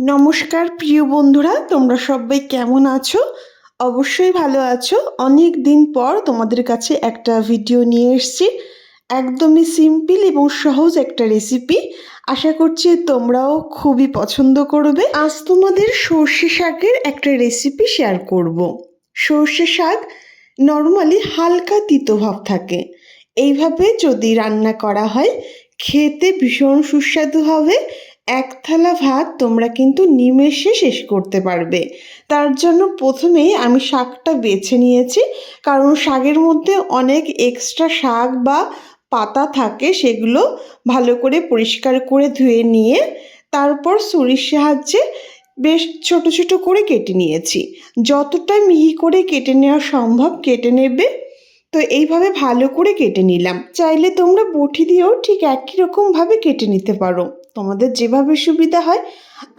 নমস্কার, প্রিয় বন্ধুরা, তোমরা সবাই কেমন আছো? অবশ্যই ভালো আছো। অনেক দিন পর তোমাদের কাছে একটা ভিডিও নিয়ে এসেছি। একদমই সিম্পল এবং সহজ একটা রেসিপি আশা করছি তোমরাও খুবই পছন্দ করবে। আজ তোমাদের সর্ষে শাকের একটা রেসিপি শেয়ার করব। সর্ষে শাক নর্মালি হালকা তিতভাব থাকে। এইভাবে যদি রান্না করা হয়, খেতে ভীষণ সুস্বাদু হবে। এক থালা ভাত তোমরা কিন্তু নিমেষে শেষ করতে পারবে। তার জন্য প্রথমেই আমি শাকটা বেছে নিয়েছি, কারণ শাকের মধ্যে অনেক এক্সট্রা শাক বা পাতা থাকে সেগুলো ভালো করে পরিষ্কার করে ধুয়ে নিয়ে তারপর ছুরির সাহায্যে বেশ ছোট ছোট করে কেটে নিয়েছি। যতটা মিহি করে কেটে নেওয়া সম্ভব কেটে নেবে। তো এইভাবে ভালো করে কেটে নিলাম। চাইলে তোমরা বটি দিয়েও ঠিক একই রকমভাবে কেটে নিতে পারো। তোমাদের যেভাবে সুবিধা হয়,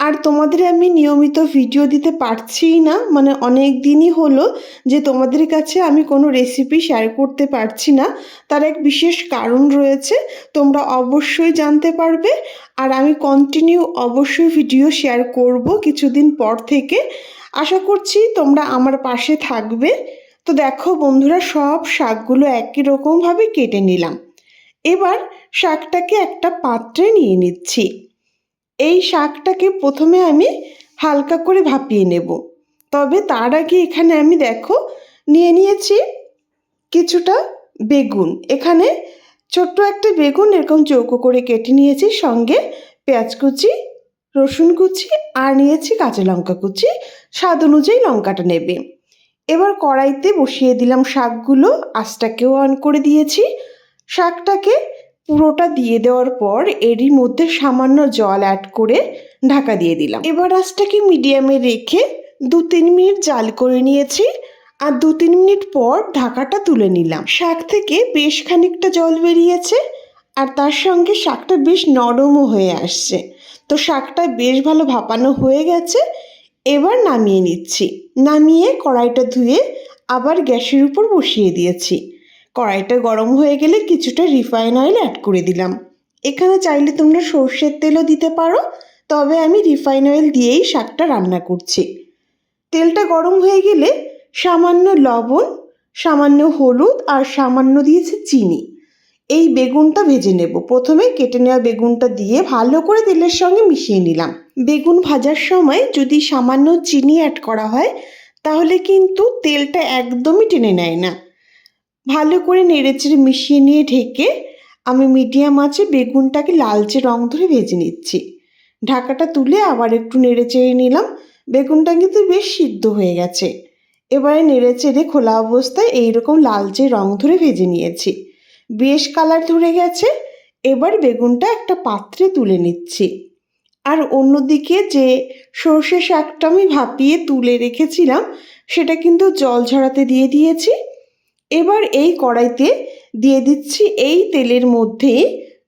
আর তোমাদের আমি নিয়মিত ভিডিও দিতে পারছিই না। মানে অনেক দিনই হলো যে তোমাদের কাছে আমি কোনো রেসিপি শেয়ার করতে পারছি না। তার এক বিশেষ কারণ রয়েছে, তোমরা অবশ্যই জানতে পারবে, আর আমি কন্টিনিউ অবশ্যই ভিডিও শেয়ার করব কিছুদিন পর থেকে। আশা করছি তোমরা আমার পাশে থাকবে। তো দেখো বন্ধুরা, সব শাকগুলো একই রকমভাবে কেটে নিলাম। এবার শাকটাকে একটা পাত্রে নিয়ে নিচ্ছি। এই শাকটাকে প্রথমে আমি হালকা করে ভাপিয়ে নেব। তবে তার আগে এখানে আমি দেখো, নিয়ে নিয়েছি কিছুটা বেগুন। এখানে ছোট্ট একটা বেগুন, এরকম চৌকো করে কেটে নিয়েছি, সঙ্গে পেঁয়াজ কুচি, রসুন কুচি, আর নিয়েছি কাঁচা লঙ্কা কুচি। স্বাদ অনুযায়ী লঙ্কাটা নেবে। এবার কড়াইতে বসিয়ে দিলাম শাকগুলো, আঁচটাকেও অন করে দিয়েছি। শাকটাকে পুরোটা দিয়ে দেওয়ার পর এরই মধ্যে সামান্য জল অ্যাড করে ঢাকা দিয়ে দিলাম। এবার আঁচটাকে মিডিয়ামে রেখে দু তিন মিনিট জাল করে নিয়েছি আর দু তিন মিনিট পর ঢাকাটা তুলে নিলাম। শাক থেকে বেশ খানিকটা জল বেরিয়েছে আর তার সঙ্গে শাকটা বেশ নরমও হয়ে আসছে। তো শাকটা বেশ ভালো ভাপানো হয়ে গেছে। এবার নামিয়ে নিচ্ছি। নামিয়ে কড়াইটা ধুয়ে আবার গ্যাসের উপর বসিয়ে দিয়েছি। কড়াইটা গরম হয়ে গেলে কিছুটা রিফাইন অয়েল অ্যাড করে দিলাম। এখানে চাইলে তোমরা সর্ষের তেলও দিতে পারো, তবে আমি রিফাইন অয়েল দিয়েই শাকটা রান্না করছি। তেলটা গরম হয়ে গেলে সামান্য লবণ, সামান্য হলুদ আর সামান্য দিয়েছে চিনি। এই বেগুনটা ভেজে নেব। প্রথমে কেটে নেওয়া বেগুনটা দিয়ে ভালো করে তেলের সঙ্গে মিশিয়ে নিলাম। বেগুন ভাজার সময় যদি সামান্য চিনি অ্যাড করা হয়, তাহলে কিন্তু তেলটা একদমই টেনে নেয় না। ভালো করে নেড়েচেড়ে মিশিয়ে নিয়ে ঢেকে আমি মিডিয়াম আঁচে বেগুনটাকে লালচে রং ধরে ভেজে নিচ্ছি। ঢাকাটা তুলে আবার একটু নেড়েচেড়ে নিলাম। বেগুনটা কিন্তু বেশ সিদ্ধ হয়ে গেছে। এবারে নেড়েচেড়ে খোলা অবস্থায় এইরকম লালচে রং ধরে ভেজে নিয়েছি। বেশ কালার ধরে গেছে। এবার বেগুনটা একটা পাত্রে তুলে নিচ্ছি। আর অন্যদিকে যে সর্ষে শাকটা আমি ভাপিয়ে তুলে রেখেছিলাম, সেটা কিন্তু জল ঝরাতে দিয়ে দিয়েছি। এবার এই কড়াইতে দিয়ে দিচ্ছি এই তেলের মধ্যে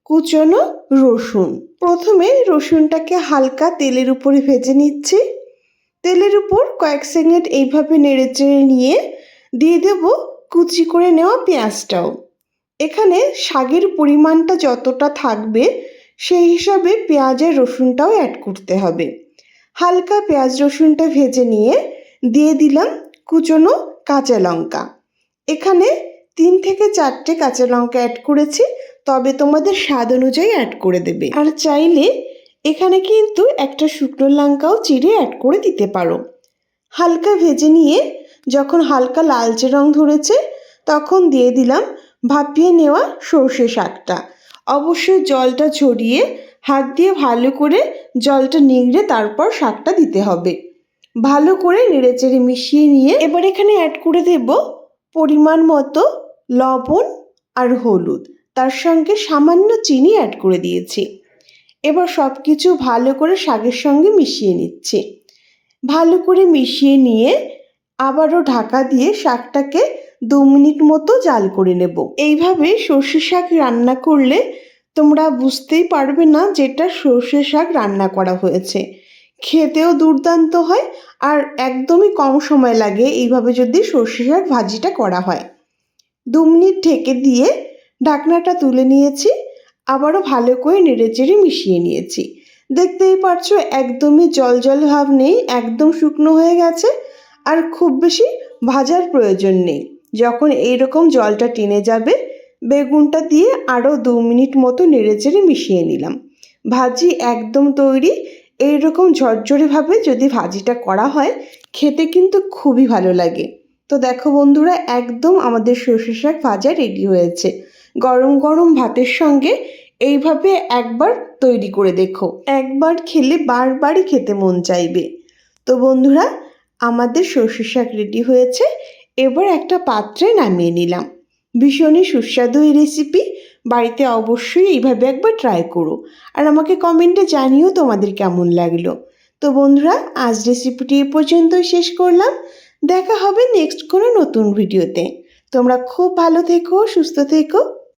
কুচনো রসুন। প্রথমে রসুনটাকে হালকা তেলের উপরে ভেজে নিচ্ছি। তেলের উপর কয়েক সেকেন্ড এইভাবে নেড়ে চেড়ে নিয়ে দিয়ে দেব কুচি করে নেওয়া পেঁয়াজটাও। এখানে শাকের পরিমাণটা যতটা থাকবে সেই হিসাবে পেঁয়াজের রসুনটাও অ্যাড করতে হবে। হালকা পেঁয়াজ রসুনটা ভেজে নিয়ে দিয়ে দিলাম কুচনো কাঁচা লঙ্কা। এখানে তিন থেকে চারটে কাঁচা লঙ্কা অ্যাড করেছি, তবে তোমাদের স্বাদ অনুযায়ী অ্যাড করে দেবে। আর চাইলে এখানে কিন্তু একটা শুকনো লঙ্কাও চিড়ে অ্যাড করে দিতে পারো। হালকা ভেজে নিয়ে যখন হালকা লালচে রং ধরেছে, তখন দিয়ে দিলাম ভাপিয়ে নেওয়া সর্ষে শাকটা। অবশ্যই জলটা ছড়িয়ে হাত দিয়ে ভালো করে জলটা নিংড়ে তারপর শাকটা দিতে হবে। ভালো করে নেড়েচেড়ে মিশিয়ে নিয়ে এবার এখানে অ্যাড করে দেব পরিমাণ মতো লবণ আর হলুদ। তার সঙ্গে সামান্য চিনি অ্যাড করে দিয়েছি। এবার সব কিছু ভালো করে শাকের সঙ্গে মিশিয়ে নিচ্ছি। ভালো করে মিশিয়ে নিয়ে আবারও ঢাকা দিয়ে শাকটাকে দু মিনিট মতো জাল করে নেব। এইভাবে সর্ষে শাক রান্না করলে তোমরা বুঝতেই পারবে না যেটা সর্ষে শাক রান্না করা হয়েছে। খেতেও দুর্দান্ত হয় আর একদমই কম সময় লাগে এইভাবে যদি সর্ষে শাক ভাজিটা করা হয়। দু মিনিট ঢেকে দিয়ে ঢাকনাটা তুলে নিয়েছি, আবারও ভালো করে নেড়েচেড়ে মিশিয়ে নিয়েছি। দেখতেই পারছ একদমই জল জল ভাব নেই, একদম শুকনো হয়ে গেছে আর খুব বেশি ভাজার প্রয়োজন নেই। যখন এইরকম জলটা টেনে যাবে, বেগুনটা দিয়ে আরও দু মিনিট মতো নেড়েচেড়ে মিশিয়ে নিলাম। ভাজি একদম তৈরি এইরকম ঝরঝরেভাবে যদি ভাজিটা করা হয়, খেতে কিন্তু খুবই ভালো লাগে। তো দেখো বন্ধুরা, একদম আমাদের সর্ষে শাক ভাজা রেডি হয়েছে। গরম গরম ভাতের সঙ্গে এইভাবে একবার তৈরি করে দেখো। একবার খেলে বারবারই খেতে মন চাইবে। তো বন্ধুরা, আমাদের সর্ষে শাক রেডি হয়েছে। এবার একটা পাত্রে নামিয়ে নিলাম। ভীষণই সুস্বাদু এই রেসিপি বাড়িতে অবশ্যই এইভাবে একবার ট্রাই করো। আর আমাকে কমেন্টে জানিও তোমাদের কেমন লাগল। তো বন্ধুরা, আজ রেসিপিটি এ পর্যন্তই শেষ করলাম। দেখা হবে নেক্সট কোনো নতুন ভিডিওতে তোমরা খুব ভালো থেকো, সুস্থ থেকো।